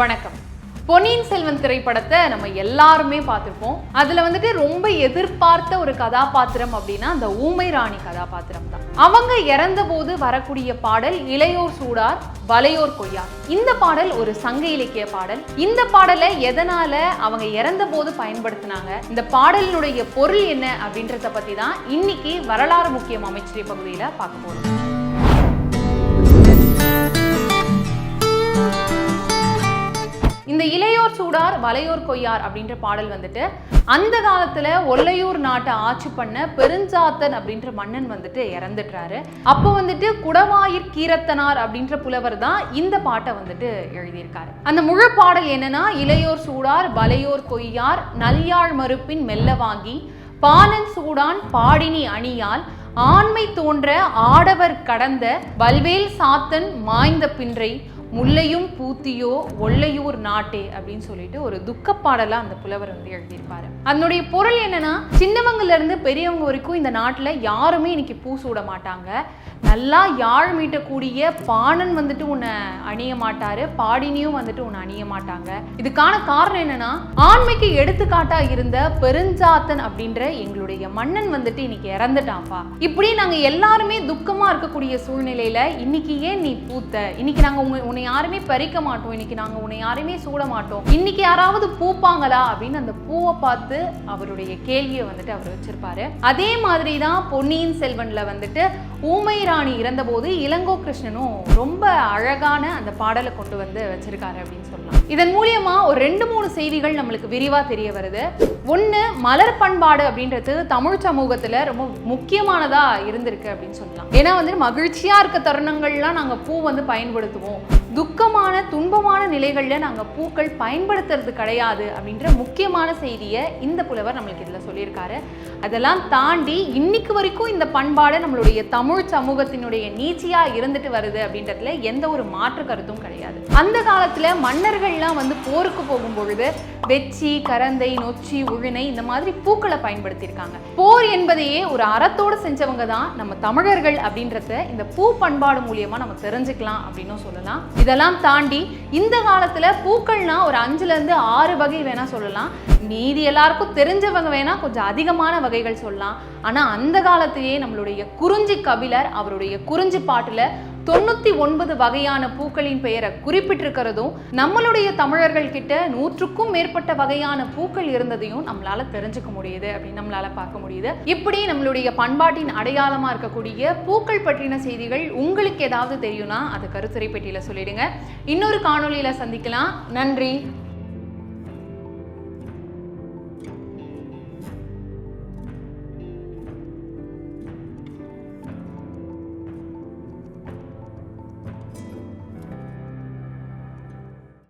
வணக்கம். பொன்னியின் செல்வன் திரைப்படத்தை நம்ம எல்லாருமே பார்த்துருப்போம். அதுல வந்துட்டு ரொம்ப எதிர்பார்த்த ஒரு கதாபாத்திரம் அப்படின்னா அந்த ஊமை ராணி கதாபாத்திரம் தான். அவங்க இறந்த போது வரக்கூடிய பாடல் இளையோர் சூடார் வலையோர் கொய்யார். இந்த பாடல் ஒரு சங்க இலக்கிய பாடல். இந்த பாடலை எதனால அவங்க இறந்த போது பயன்படுத்தினாங்க? இந்த பாடலினுடைய பொருள் என்ன அப்படின்றத பத்தி தான் இன்னைக்கு வரலாறு முக்கியம் அமைச்சரை பகுதியில பார்க்க போறோம். இந்த இளையோர் சூடார் வலையோர் கொய்யார் அப்படின்ற பாடல் வந்துட்டு அந்த காலத்துல ஒல்லையூர் நாட்டை ஆட்சி பண்ண பெருஞ்சாத்தன் அப்படின்ற மன்னன் வந்துட்டு இறந்துட்டாரு. அப்போ வந்துட்டு குடவாயிற் கீரத்தனார் அப்படின்ற புலவர் தான் இந்த பாட்டை வந்துட்டு எழுதியிருக்காரு. அந்த முழு பாடல் என்னன்னா இளையோர் சூடார் வலையோர் கொய்யார் நல்யாழ் மறுப்பின் மெல்ல வாங்கி பாலன் சூடான் பாடினி அணியால் ஆண்மை தோன்ற ஆடவர் கடந்த வல்வேல் சாத்தன் மாய்ந்த பின்றை முல்லையும் பூத்தியோ ஒல்லையூர் நாட்டே அப்படின்னு சொல்லிட்டு ஒரு துக்கப்பாடலாக அந்த புலவர் வந்து எழுதியிருப்பாரு. அதனுடைய பொருள் என்னன்னா சின்னவங்கல இருந்து பெரியவங்க வரைக்கும் இந்த நாட்டில் யாருமே இன்னைக்கு பூ சூட மாட்டாங்க. நல்லா யாழ் மீட்டக்கூடிய பாணன் வந்துட்டு உன்னை அணிய மாட்டாரு பாடினியும் வந்துட்டு உன்னை அணிய மாட்டாங்க. இதுக்கான காரணம் என்னன்னா ஆண்மைக்கு எடுத்துக்காட்டா இருந்த பெருஞ்சாத்தன் அப்படின்ற எங்களுடைய மன்னன் வந்துட்டு இன்னைக்கு இறந்துட்டான்ப்பா. இப்படி நாங்க எல்லாருமே துக்கமா இருக்கக்கூடிய சூழ்நிலையில இன்னைக்கு ஏன் நீ பூத்த? இன்னைக்கு நாங்க உங்க உன்னை யாருமே பறிக்க மாட்டோம். இன்னைக்கு நாங்க உன்னை யாருமே சூட மாட்டோம். இன்னைக்கு யாராவது பூப்பாங்களா? அப்படின்னு அந்த பூவை பார்த்து அவருடைய கேள்வியை வந்துட்டு அவர் வச்சிருப்பாரு. அதே மாதிரி தான் பொன்னியின் செல்வன்ல வந்துட்டு ஊமை ராணி இறந்தபோது இளங்கோ கிருஷ்ணனும் ரொம்ப அழகான அந்த பாடலை கொண்டு வந்து வச்சிருக்காரு அப்படின்னு சொல்லலாம். இதன் மூலியமா ஒரு ரெண்டு மூணு செய்திகள் நம்மளுக்கு விரிவா தெரிய வருது. ஒன்று மலர் பண்பாடு அப்படின்றது தமிழ் சமூகத்துல ரொம்ப முக்கியமானதா இருந்திருக்கு அப்படின்னு சொல்லலாம். ஏன்னா வந்து மகிழ்ச்சியா இருக்க தருணங்கள்லாம் நாங்க பூ வந்து பயன்படுத்துவோம். துக்கமான துன்பமான நிலைகளில் நாங்கள் பூக்கள் பயன்படுத்துறது கிடையாது அப்படின்ற முக்கியமான செய்தியை இந்த புலவர் நம்மளுக்கு இதில் சொல்லியிருக்காரு. அதெல்லாம் தாண்டி இன்னைக்கு வரைக்கும் இந்த பண்பாடை நம்மளுடைய தமிழ் சமூகத்தினுடைய நீச்சியா இருந்துட்டு வருது அப்படின்றதுல எந்த ஒரு மாற்று கருத்தும் கிடையாது. அந்த காலத்துல மன்னர்கள்லாம் வந்து போருக்கு போகும் பொழுது வெச்சி கரந்தை நொச்சி உழுனை இந்த மாதிரி பூக்களை பயன்படுத்தியிருக்காங்க. போர் என்பதையே ஒரு அறத்தோடு செஞ்சவங்க தான் நம்ம தமிழர்கள் அப்படின்றத இந்த பூ பண்பாடு மூலியமா நம்ம தெரிஞ்சுக்கலாம் அப்படின்னும் சொல்லலாம். இதெல்லாம் தாண்டி இந்த காலத்துல பூக்கள்னா ஒரு அஞ்சுல இருந்து ஆறு வகை வேணா சொல்லலாம். மீதி எல்லாருக்கும் தெரிஞ்சவங்க வேணா கொஞ்சம் அதிகமான வகைகள் சொல்லலாம். ஆனா அந்த காலத்திலேயே நம்மளுடைய குறிஞ்சி கபிலர் அவருடைய குறிஞ்சி பாட்டுல தொண்ணூத்தி ஒன்பது வகையான பூக்களின் பெயரை குறிப்பிட்டிருக்கிறதும் நம்மளுடைய தமிழர்கள் கிட்ட நூற்றுக்கும் மேற்பட்ட வகையான பூக்கள் இருந்ததையும் நம்மளால தெரிஞ்சுக்க முடியுது அப்படின்னு நம்மளால பார்க்க முடியுது. இப்படி நம்மளுடைய பண்பாட்டின் அடையாளமா இருக்கக்கூடிய பூக்கள் பற்றின செய்திகள் உங்களுக்கு ஏதாவது தெரியும்னா அது கருத்துரை பெட்டியில சொல்லிடுங்க. இன்னொரு காணொளியில சந்திக்கலாம். நன்றி.